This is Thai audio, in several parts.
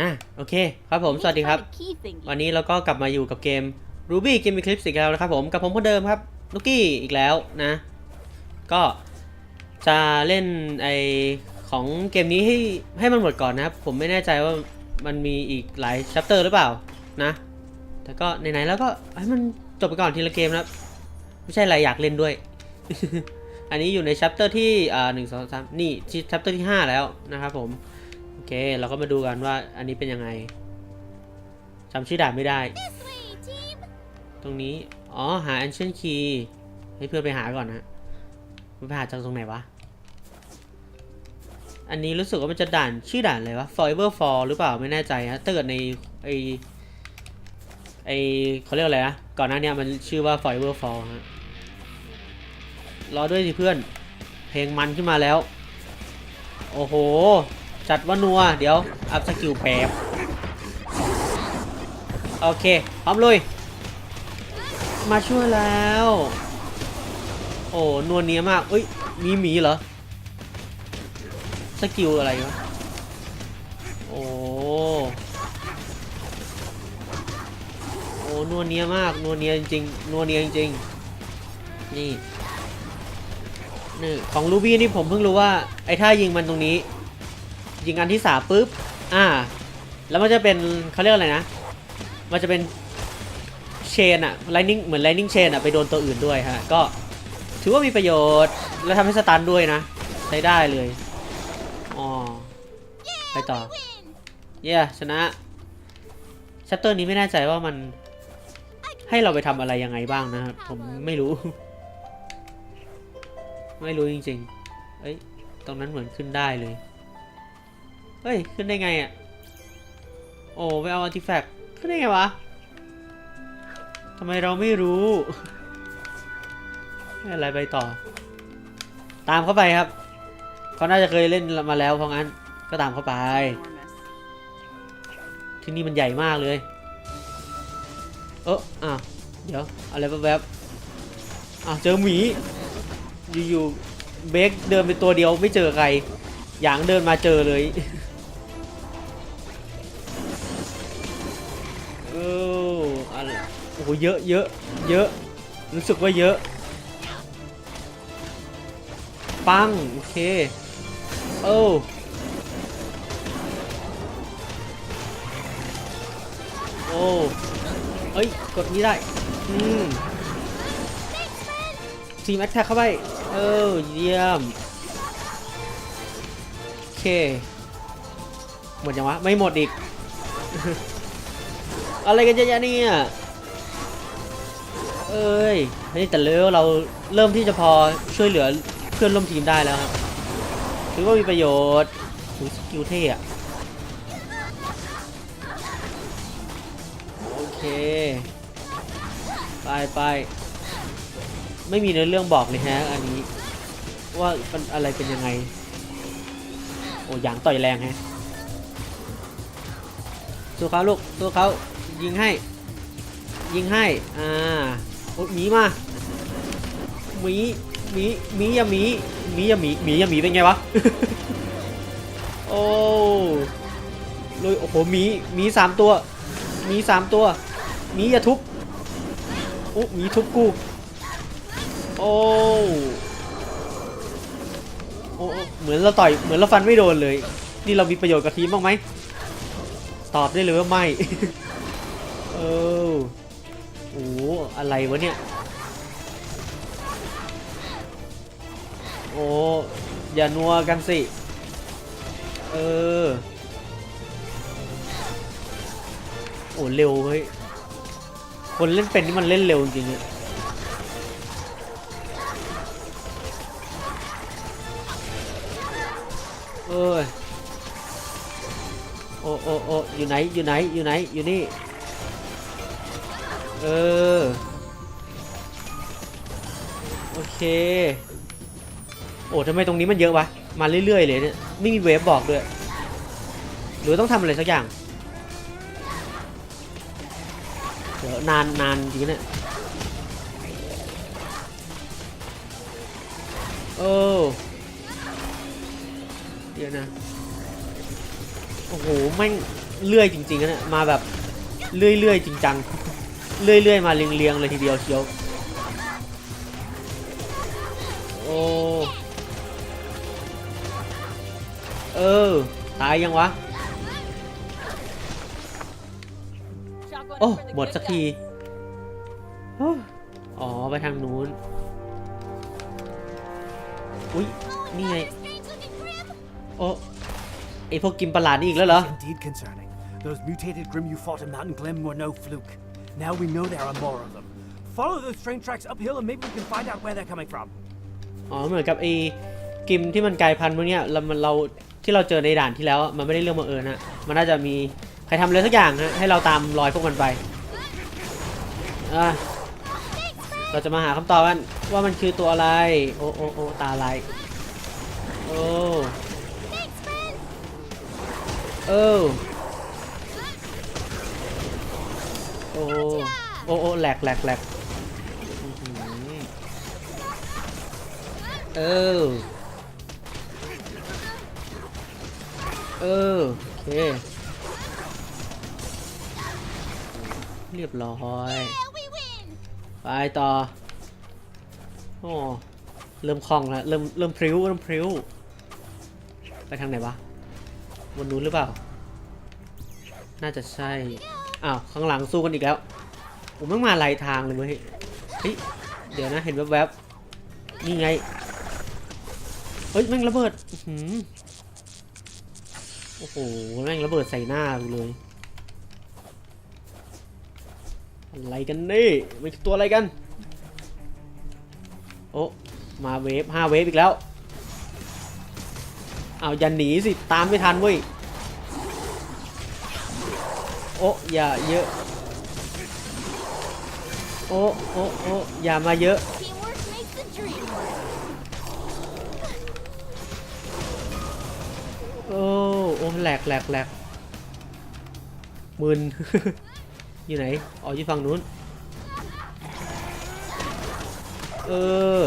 นะโอเคครับผมสวัสดีครับ วันนี้เราก็กลับมาอยู่กับเกม Ruby Game Eclipse อีกแล้วนะครับผมกับผมคนเดิมครับนุกกี้อีกแล้วนะ ก็จะเล่นไอของเกมนี้ให้ให้มันหมดก่อนนะครับ ผมไม่แน่ใจว่ามันมีอีกหลายชัปเตอร์หรือเปล่านะ แต่ก็ไหนๆแล้วก็ให้มันจบไปก่อนทีละเกมนะครับไม่ใช่อะไรอยากเล่นด้วย อันนี้อยู่ในชัปเตอร์ที่อ่าหนึ่งสองสามนี่ที่ชัปเตอร์ที่ห้าแล้วนะครับผมโอเค เราก็มาดูกันว่าอันนี้เป็นยังไงจำชื่อด่านไม่ได้ ตรงนี้ อ๋อ หา ancient key ให้เพื่อนไปหาก่อนนะมันไปหาจากตรงไหนวะ อันนี้รู้สึกว่ามันจะด่านชื่อด่านอะไรวะ forever for หรือเปล่าไม่แน่ใจนะถ้าเกิดในไอไอเขาเรียกอะไรนะก่อนหน้านี้มันชื่อว่า forever for ฮะรอด้วยสิเพื่อน เพลงมันขึ้นมาแล้ว โอ้โห จัดว่านัว เดี๋ยว อัพสกิลแป๊บ โอเค พร้อมลุย มาช่วยแล้ว โอ้นัวเนียมากเอ้ย มีหมีเหรอ สกิลอะไรวะ โอ้ โอ้นัวเนียมากนัวเนียจริงๆนวเนียจริงๆนี่นี่ของลูบี้นี่ผมเพิ่งรู้ว่า ไอ้ท่ายิงมันตรงนี้ ยิงอันที่สามปุ๊บ อ่า แล้วมันจะเป็นเขาเรียกอะไรนะ มันจะเป็นเชนอะไลนิ่งเหมือนไลนิ่งเชนอะไปโดนตัวอื่นด้วยฮะ ก็ถือว่ามีประโยชน์ และทำให้สตันด้วยนะ ใช้ได้เลย อ๋อ ไปต่อ เย้ชนะชัตเตอร์นี้ไม่แน่ใจว่ามันให้เราไปทำอะไรยังไงบ้างนะครับ ผมไม่รู้ ไม่รู้จริงๆ เอ้ย ตรงนั้นเหมือนขึ้นได้เลย เฮ้ย ขึ้นได้ไงอะ่ะ โอ้ไปเอาอาร์ติแฟกต์ขึ้นได้ไงวะทำไมเราไม่รู้อะไรไปต่อ ตามเข้าไปครับ เขาน่าจะเคยเล่นมาแล้วเพราะงั้น ก็ตามเข้าไป ที่นี่มันใหญ่มากเลย เอออ้าว เดี๋ยว อะไรแวบๆอ้าว เจอหมี อยู่ๆ เบคเดินไปตัวเดียวไม่เจอใครหยางเดินมาเจอเลย อ้เยอะเยอะเยอะ รู้สึกว่าเยอะ ปัง โอเคโอ้โอ้เอ้ย กดนี้ได้ อืมทีมแอคแท็กเข้าไป เออ เยี่ยม โอเค หมดยังวะ ไม่หมดอีก อะไรกันเยอะแยะเนี่ย เอ้ยเฮ้ยแต่เร็วเราเริ่มที่จะพอช่วยเหลือเพื่อนร่วมทีมได้แล้วครับถือว่ามีประโยชน์หูสกิลเท่อะโอเค ไปไปไม่มีในเรื่องบอกเลยฮะอันนี้ ว่ามันอะไรเป็นยังไง โอ้ยางต่อยแรงฮะสู้เขาลูกสู้เขายิงให้ ยิงให้ อ่า โอ้ยหมีมาหมีหมีหมีอย่าหมีหมีอย่าหมีหมีอย่าหมีเป็นไงวะ โอ้เลยโอ้โหหมีหมีสามตัวหมีสามตัวหมีอย่าทุบโอ้หมีทุบกูโอ้โอ้เหมือนเราต่อยเหมือนเราฟันไม่โดนเลย นี่เรามีประโยชน์กับทีมบ้างไหมตอบได้เลยว่าไม่ เออ โอ้อะไรวะเนี่ย โอ้อย่านัวกันสิ เออ โอ้เร็วเฮ้ย คนเล่นเป็นนี่มันเล่นเร็วจริงๆอะเอ้ยโอ้โอ้โอ้อยู่ไหน อยู่ไหน อยู่ไหน อยู่นี่ เออ โอเค โอ้ทำไมตรงนี้มันเยอะวะ มาเรื่อยๆเลยเนี่ย ไม่มีเวฟบอกด้วย หรือต้องทำอะไรสักอย่าง เดี๋ยวนานนานจริงๆเนี่ยโอ้เดี๋ยวนะ โอ้โหแม่งเลื่อยจริงๆนะเนี่ยมาแบบเลื่อยๆจริงจัง เลื่อยๆมาเรียงๆเลยทีเดียวเชียวโอ้เออ ตายยังวะ โอ้ หมดสักที อ๋อ ไปทางนู้น อุ้ย นี่ไง โอ้ ไอพวกกินประหลาดนี่อีกแล้วเหรอ Indeed concerning. Those mutated Grim you fought in Mountain Glim were no fluke. Now we know there are more of them. Follow those train tracks uphill and maybe we can find out where they're coming from. อ๋อเหมือนกับไอกิมที่มันกลายพันธุ์พวกเนี้ยเรามันเราที่เราเจอในด่านที่แล้วอะมันไม่ได้เรื่องบังเอิญฮะมันน่าจะมีใครทำอะไรสักอย่างฮะให้เราตามรอยพวกมันไปอะเราจะมาหาคำตอบกันว่ามันคือตัวอะไร โอ้โอ้โอ้ตาลายโอ้เออ อ้โอ้โอ้แหลกแหลกแหลกอื้อหือเออ เออ โอเค เรียบร้อย ไปต่อ โอ้ เริ่มคล่องแล้ว เริ่ม เริ่มพริ้ว เริ่มพริ้ว ไปทางไหนวะ บนนู้นหรือเปล่า น่าจะใช่ อ้าวข้างหลังสู้กันอีกแล้วผมไม่งมาหลายทางเลยเว้ยเฮ้ยเดี๋ยวนะเห็นแวบๆนี่ไงเฮ้ยแม่งระเบิดอือหือโอ้โหแม่งระเบิดใส่หน้ากูเลยอะไรกันนี่มันตัวอะไรกันโอ้มาเวฟห้าเวฟอีกแล้วเอาอย่าหนีสิตามไม่ทันเว้ย โอ้อย่าเยอะโอ้โอ้โอ้อย่ามาเยอะโอ้โอ้แหลกแหลกแหลกมึนอยู่ไหนอ๋ออยู่ฝั่งนู้นเออ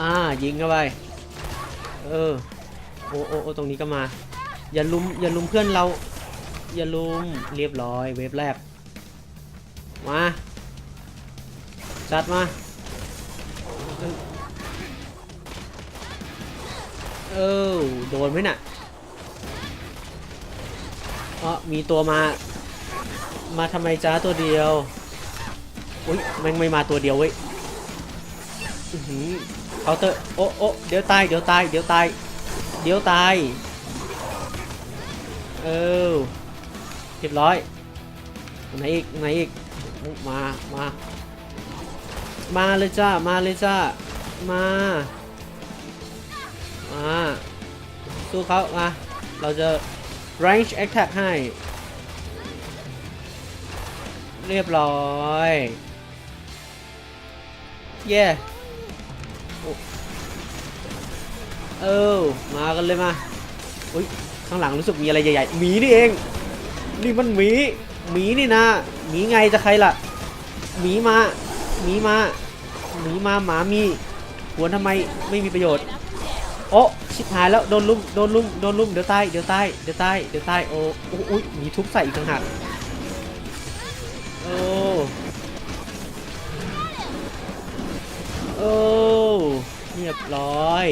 อ่ายิงเข้าไป เออโอ้โอ้โอ้ตรงนี้ก็มา อย่าลุมอย่าลุมเพื่อนเรา อย่าลุมเรียบร้อยเวฟแรกมาจัดมา เออโดนไหมน่ะอ๋อมีตัวมา มาทำไมจ้าตัวเดียว อุ้ยแม่งไม่มาตัวเดียวเว้ยาน์เตอร์โอ้โอ้เดี๋ยวตายเดี๋ยวตายเดี๋ยวตายเดี๋ยวตายเออเรียบร้อยไหนอีกไหนอีกมามามาเลยจ้ามาเลยจ้ามามาสู้เขามาเราจะ range attack ให้ เรียบร้อย เย้โเออ มากันเลยมาอุ้ยข้างหลังรู้สึกมีอะไรใหญ่ๆหมีนี่เอง นี่มันหมีหมีนี่นะหมีไงจะใครล่ะหมีมาหมีมาหมีมาหมามีหัวทำไมไม่มีประโยชน์โอ้ชิบหายแล้วโดนลุ่มโดนลุ่มโดนลุ่มเดี๋ยวตายเดี๋ยวตายเดี๋ยวตายเดี๋ยวตายโอ้โอ้ยหมีทุบใส่อีกต่างหากโอ้โอ้เรียบร้อย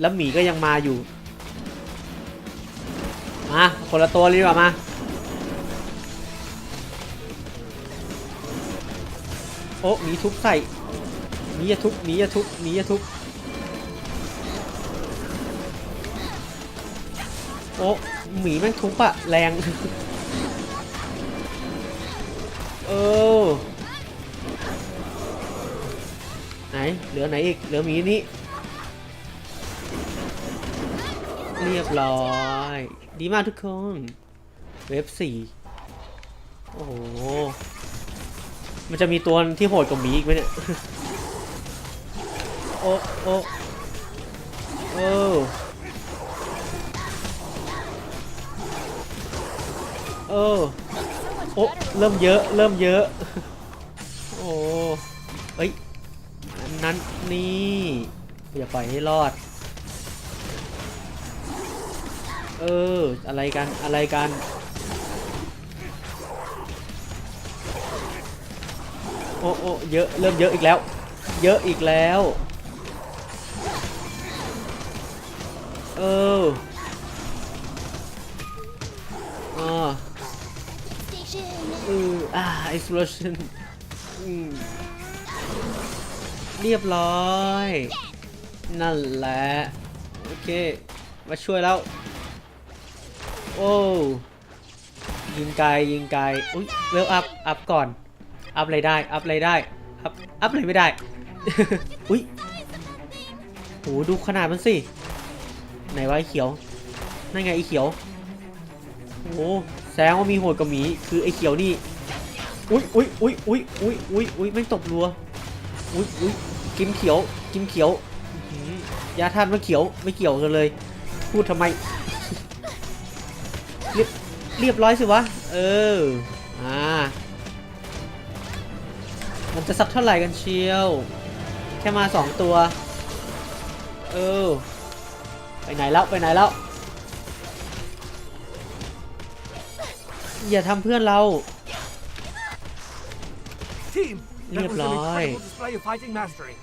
แล้วหมีก็ยังมาอยู่ มาคนละตัวเลยดีกว่ามาโอ้หมีทุบใส่หมีอย่าทุบหมีอย่าทุบหมีอย่าทุบโอ้หมีแม่งทุบอะแรงเออไหนเหลือไหนอีกเหลือหมีนี้ เรียบร้อย ดีมากทุกคน เว็บสี่โอ้โห มันจะมีตัวที่โหดกว่าหมีอีกไหมเนี่ย โอ้โอ้โอ้โอ้โอ้เริ่มเยอะ เริ่มเยอะ โอ้เอ้ย อันนั้นนี่อย่าปล่อยให้รอด เออ อะไรกัน อะไรกัน โอ้โอ้เยอะ เริ่มเยอะอีกแล้ว เยอะอีกแล้ว เอออ่าเอออ่า explosion เรียบร้อย นั่นแหละ โอเค มาช่วยแล้ว โอ้ยิงไกลยิงไกลอุ้ยเวลอัพอัพก่อน อัพอะไรได้ อัพอะไรได้ อัพอัพอะไรไม่ได้ อุ้ยโหดูขนาดมันสิ ไหนวะไอ้เขียว นั่นไงไอ้เขียวโอ้แสงว่ามีโหดกับหมี คือไอ้เขียวนี่ อุ้ยอุ้ยอุ้ยอุ้ยอุ้ยอุ้ยอุ้ยไม่ตบรัว อุ้ยอุ้ยกินเขียว กินเขียวยาท่านไม่เขียว ไม่เกี่ยวกันเลย พูดทำไม เรียบเรียบร้อยสิวะ เออ อ่า มันจะสักเท่าไหร่กันเชียว แค่มาสองตัว เออ ไปไหนแล้ว ไปไหนแล้ว อย่าทำเพื่อนเรา Team, that was an Rai. incredible display of fighting mastery.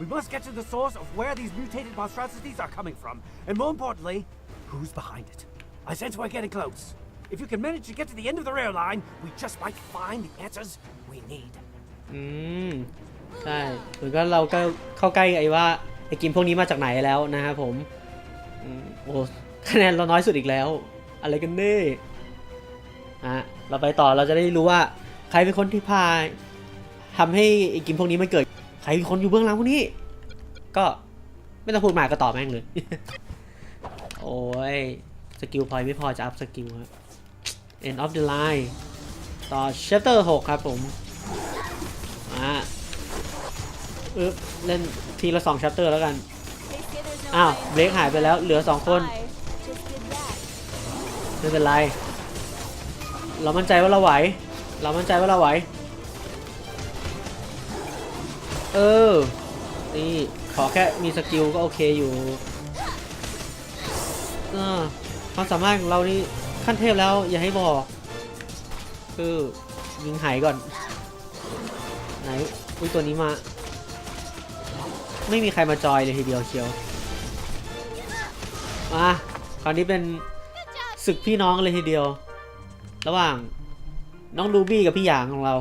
We must get to the source of where these mutated monstrosities are coming from, and more importantly, who's behind it. I sense we're getting close. If you can manage to get to the end of the rail line, we just might find the answers we need. อืมใช่เหมือนก็เราก็เข้าใกล้ไอ้ว่าไอ้กิมพวกนี้มาจากไหนแล้วนะครับผมอืมโอ้คะแนนเราน้อยสุดอีกแล้ว อะไรกันเน่อะเราไปต่อเราจะได้รู้ว่า ใครเป็นคนที่พาทำให้ไอ้กิมพวกนี้มันเกิด ใครเป็นคนอยู่เบื้องหลังพวกนี้ ก็ไม่ต้องพูดมากก็ตอบแม่งเลย โอ้ยส กิลพอยไม่พอจะอัพสกิลครับ end of the line ต่อ chapter 6 ครับผมอ่าเล่นทีละสองชัปเตอร์แล้วกัน อ้าวเบรกหายไปแล้วเหลือสองคน ไม่เป็นไร เรามั่นใจว่าเราไหว เรามั่นใจว่าเราไหว เออ นี่ ขอแค่มีสกิลก็โอเคอยู่เออ ความสามารถของเรานี่ขั้นเทพแล้วอย่าให้บอก คือยิงหายก่อน ไหนอุ้ยตัวนี้มา ไม่มีใครมาจอยเลยทีเดียวเชียวมาคราวนี้เป็นศึกพี่น้องเลยทีเดียว ระหว่างน้องรูบี้กับพี่หยางของเรา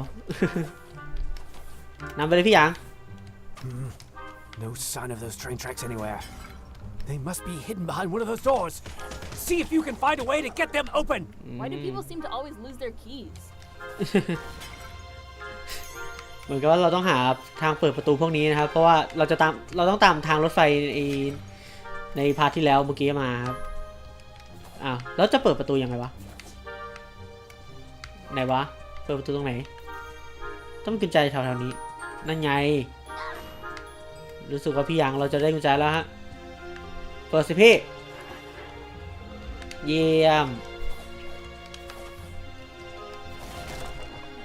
นำไปเลยพี่หยาง No sign of those train tracks anywhere. They must be hidden behind one of those doors. See if you can find a way to get them open. Why do people seem to always lose their keys? เหมือนกับว่าเราต้องหาทางเปิดประตูพวกนี้นะครับ เพราะว่าเราจะตามเราต้องตามทางรถไฟในในพาร์ทที่แล้วเมื่อกี้มาครับอ้าวแล้วจะเปิดประตูยังไงวะไหนวะเปิดประตูตรงไหน ต้องมีกุญแจแถวๆนี้ นั่นไง รู้สึกว่าพี่ยังเราจะได้กุญแจแล้วฮะเปิดสิพี่ เยี่ยม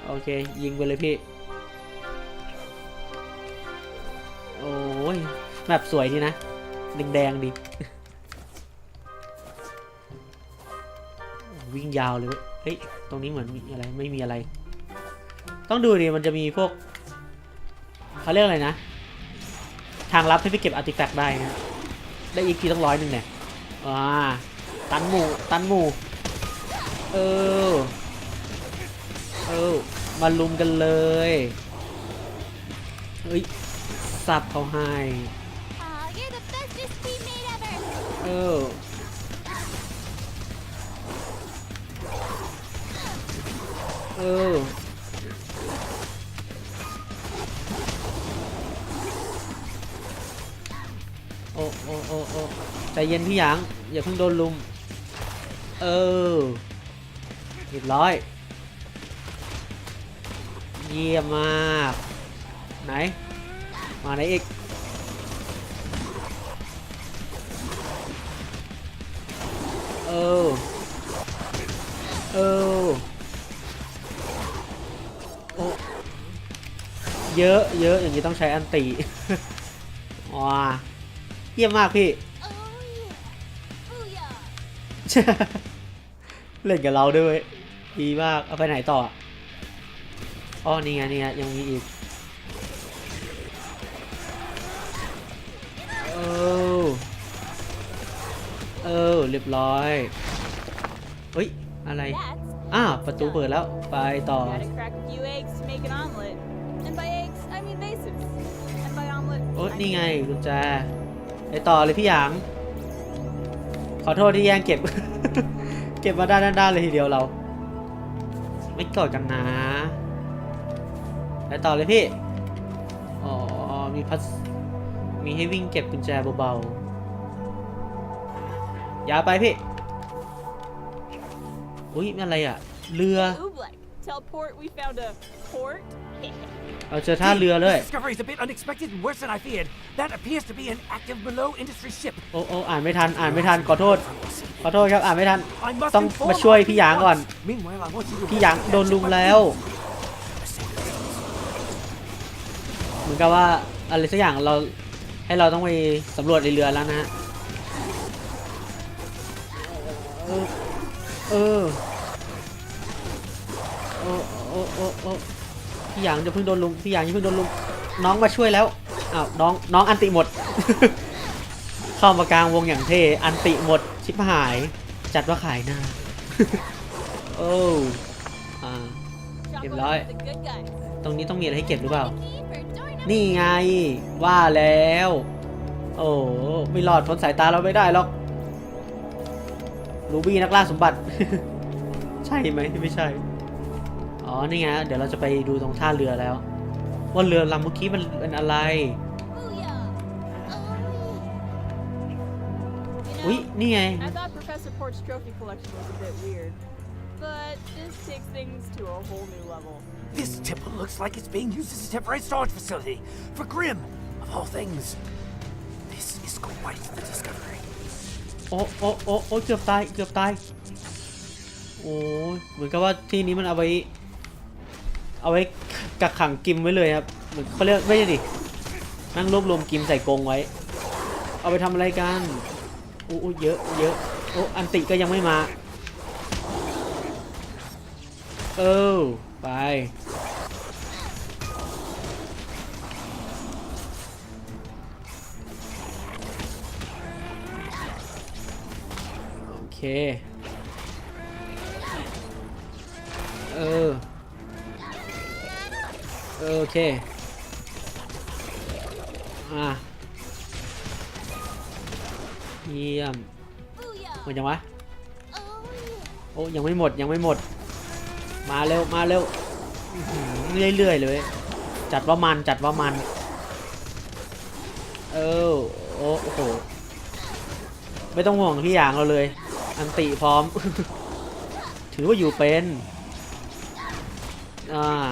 โอเค ยิงไปเลยพี่ โอ้ยแบบสวยดีนะ แดงๆดี วิ่งยาวเลยเว้ยเฮ้ย ตรงนี้เหมือนมีอะไร ไม่มีอะไร ต้องดูดิ มันจะมีพวกเขาเรียกอะไรนะ ทางลับให้ไปเก็บอาร์ติแฟกต์ได้นะ ได้อีกทีต้องร้อยหนึ่งเนี่ยอ่า ตันหมูตันหมูเออเออมาลุมกันเลยเฮ้ยสับเขาให้เออเออโอโอ้โอ้โอ้ใจเย็นพี่หยาง อย่าเพิ่งโดนลุม เออเรียบร้อย เยี่ยมมาก ไหน มาไหนอีก เออ เออ โอ้ เยอะเยอะอย่างนี้ต้องใช้อันติว้าเยี่ยมมากพี่ Oh yeah. Booyah. เล่นกับเราด้วย ดีมาก เอาไปไหนต่ออ๋อนี่ไงนี่ไงยังมีอีกเออเออเรียบร้อยเฮ้ย อะไร อ้าประตูเปิดแล้ว ไปต่อ โอ้นี่ไงกุญแจไปต่อเลยพี่หยาง ขอโทษที่แย่งเก็บ เก็บมาด้านด้านๆเลยทีเดียวเรา ไม่กอดกันนะไปต่อเลยพี่ อ๋อ มีพัสมีให้วิ่งเก็บกุญแจเบาๆอย่าไปพี่ อุ้ยนี่อะไรอะ เรือ Oobleck. Tell Port we found a port. เราเจอท่าเรือเลย This discovery is a bit unexpected and worse than I feared. That appears to be an active Malo industry ship. โอ้โอ้อ่านไม่ทัน อ่านไม่ทัน ขอโทษ ขอโทษครับ อ่านไม่ทัน I must ต้อง inform มาช่วย our พี่หยางก่อน once. Meanwhile, I want you to พี่หยางโดนลุมแล้ว เหมือนกับว่าอะไรสักอย่างเราให้เราต้องไปสำรวจในเรือแล้วนะฮะ เออ เออ โอ้โอ้โอ้โอ้ พี่หยางจะเพิ่งโดนลุมพี่หยางจะเพิ่งโดนลุมน้องมาช่วยแล้วอ้าวน้องน้องอันติหมด เข้ามากลางวงอย่างเท่อันติหมดชิบหาย จัดว่าขายหน้าโอ้อ่า Chocolate right. is the good guys. ตรงนี้ต้องมีอะไรให้เก็บหรือเปล่า นี่ไงว่าแล้ว โอ้ไม่รอดพ้นสายตาเราไม่ได้หรอกรูบี้นักล่าสมบัติ ใช่ไหมไม่ใช่ อ๋อ นี่ไง เดี๋ยวเราจะไปดูตรงท่าเรือแล้ว ว่าเรือลำเมื่อกี้มันเป็นอะไร Booyah. Oh, อุ้ย yeah. You นี่ไง know, I thought Professor Port's trophy collection was a bit weird. But this takes things to a whole new level. This temple looks like it's being used as a temporary storage facility for Grim, of all things. This is quite the discovery. โอ้โอ้โอ้โอ้เกือบตาย เกือบตาย โอ้ยเหมือนกับว่าที่นี้มันเอาไว้ เอาไว้กักขังกิมไว้เลยครับเหมือนเขาเรียกไม่ใช่ดินั่งรวบรวมกิมใส่กรงไว้ เอาไปทำอะไรกันอ้โอ้เยอะเยอะโอ้อันติก็ยังไม่มา เออไปโอเค โอเค อะเยี่ยมหมดยังวะ โอ้ยังไม่หมดยังไม่หมด มาเร็วมาเร็วเรื่อยๆเลย จัดว่ามันจัดว่ามัน เออโอ้โห ไม่ต้องห่วงพี่อย่างเราเลย อันติพร้อม ถือว่าอยู่เป็น อ่า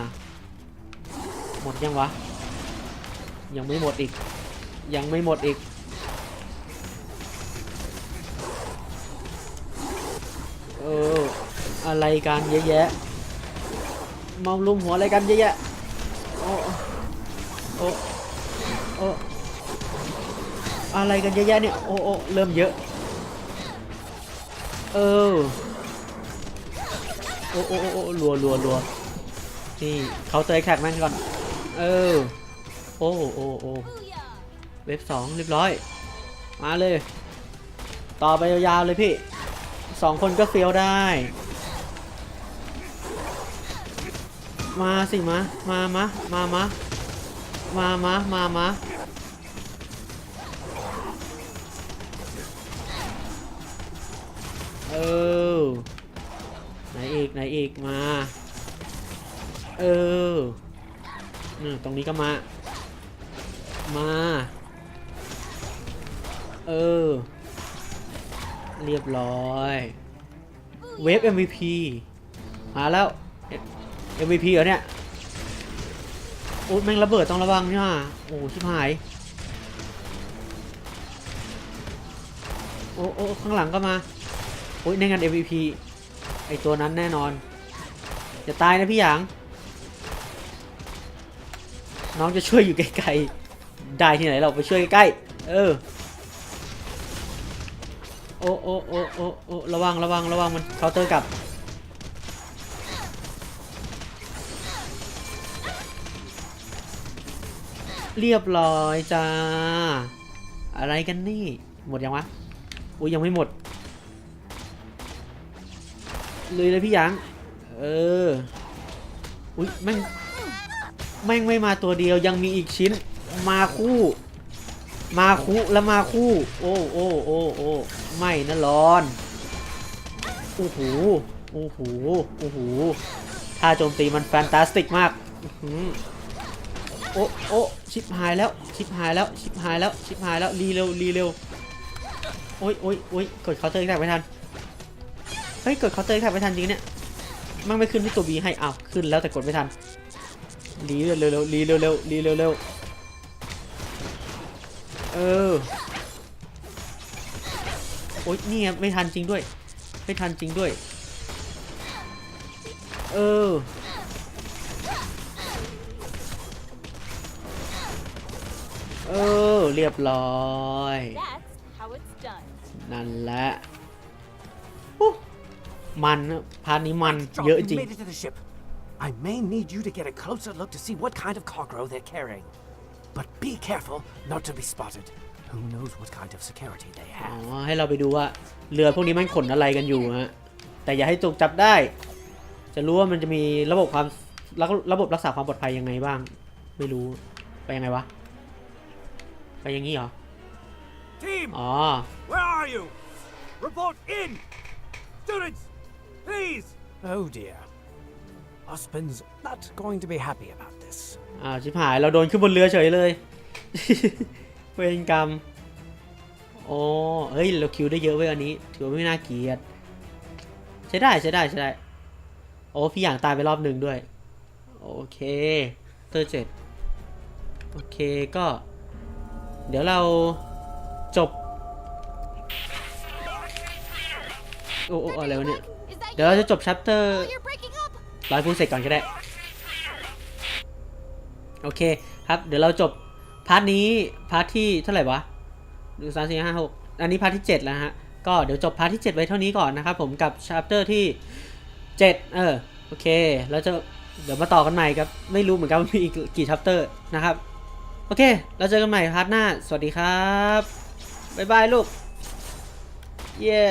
มดยังวะ ยังไม่หมดอีก ยังไม่หมดอีก เออ อะไรกันเยอะแยะมาลุมหัวอะไรกันเยอะแยะ โอ้ โอ้ โอ้ อะไรกันเยอะแยะเนี่ย โอ้โอ้เริ่มเยอะ เออ โอ้โอ้โอ้รัวรัวรัวนี่เขาเตยแขกแม่งก่อน เออ โอ้โอ้โอ้เว็บสองเรียบร้อย มาเลย ต่อไปยาวๆเลยพี่สองคนก็เฟี้ยวได้ มาสิมา มามะมามะมามะมามะเออ ไหนอีก ไหนอีก มา เออ นี่ตรงนี้ก็มา มา เออ เรียบร้อย เวฟ MVP มาแล้ว MVP เหรอเนี่ยโอ้แม่งระเบิดต้องระวังเนี่หว่าโอ้ชิบหาย โอ้โอ้ข้างหลังก็มา โอ้ยในงาน MVP ไอตัวนั้นแน่นอน อย่าตายนะพี่หยาง น้องจะช่วยอยู่ไกลๆ ได้ที่ไหนเราไปช่วยใกล้ๆ เออ โอ้โอ้โอ้โอ้โอ้ระวังระวังระวังมันเคาน์เตอร์กลับ เรียบร้อยจ้า อะไรกันนี่ หมดยังวะ อุ้ยยังไม่หมด เลยเลยพี่ยัง เออ อุ้ยแม่ง แม่งไม่มาตัวเดียวยังมีอีกชิ้นมาคู่ มาคู่แล้วมาคู่ โอ้โอ้โอ้โอ้ไม่นะร้อนโอ้โหโอ้โหโอ้โหท่าโจมตีมันแฟนตาสติกมากโอ้โอ้ชิบหายแล้วชิบหายแล้วชิบหายแล้วชิบหายแล้วรีเร็วรีเร็วโอ้ยโอ้ยโอ้ยกดเคาน์เตอร์แทกไม่ทันเฮ้ยกดเคาน์เตอร์แทกไม่ทันจริงเนี่ยมันไม่ขึ้นที่ตัว B ให้อ้าวขึ้นแล้วแต่กดไม่ทัน รีเร็วเร็วรีเร็วเร็วรีเร็วเร็วเออโอ๊ยนี่ไงไม่ทันจริงด้วย ไม่ทันจริงด้วย เออเออเรียบร้อย นั่นแหละมันพาร์ทนี้มันเยอะจริง I may need you to get a closer look to see what kind of cargo they're carrying. But be careful not to be spotted. Who knows what kind of security they อ๋อ have. ให้เราไปดูว่าเรือพวกนี้มันขนอะไรกันอยู่ฮะแต่อย่าให้ถูกจับได้ จะรู้ว่ามันจะมีระบบความระระบบรักษาความปลอดภัยยังไงบ้าง ไม่รู้ไปยังไงวะไปอย่างนี้เหรอ Team, อ๋อ where are you? Report in! Students, please! Oh dear. Ospen's not going to be happy about this. อ้าวชิบหายเราโดนขึ้นบนเรือเฉยเลย เวรกรรมโอ้เฮ้ยเราคิวได้เยอะเว้ยอันนี้ ถือว่าไม่น่าเกลียดใช้ได้ใช้ได้ใช้ได้ โอ้พี่อย่างตายไปรอบหนึ่งด้วย โอเคเตอร์เจ็ดโอเคก็ เดี๋ยวเราจบ โอ้โอ้อะไรวะเนี่ย เดี๋ยวเราจะจบชัปเตอร์ ร้อยพูดเสร็จก่อนก็ได้ โอเคครับ เดี๋ยวเราจบพาร์ทนี้พาร์ทที่เท่าไหร่วะหนึ่งสามสี่ห้าหกอันนี้พาร์ทที่เจ็ดแล้วฮะ ก็เดี๋ยวจบพาร์ทที่เจ็ดไว้เท่านี้ก่อนนะครับผมกับชัปเตอร์ที่เจ็ดเออโอเคแล้วจะเดี๋ยวมาต่อกันใหม่ครับ ไม่รู้เหมือนกันว่ามีอีกกี่ชัปเตอร์นะครับ โอเค เราเจอกันใหม่พาร์ทหน้า สวัสดีครับ บ๊ายบายลูก เย้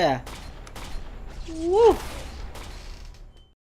Woo!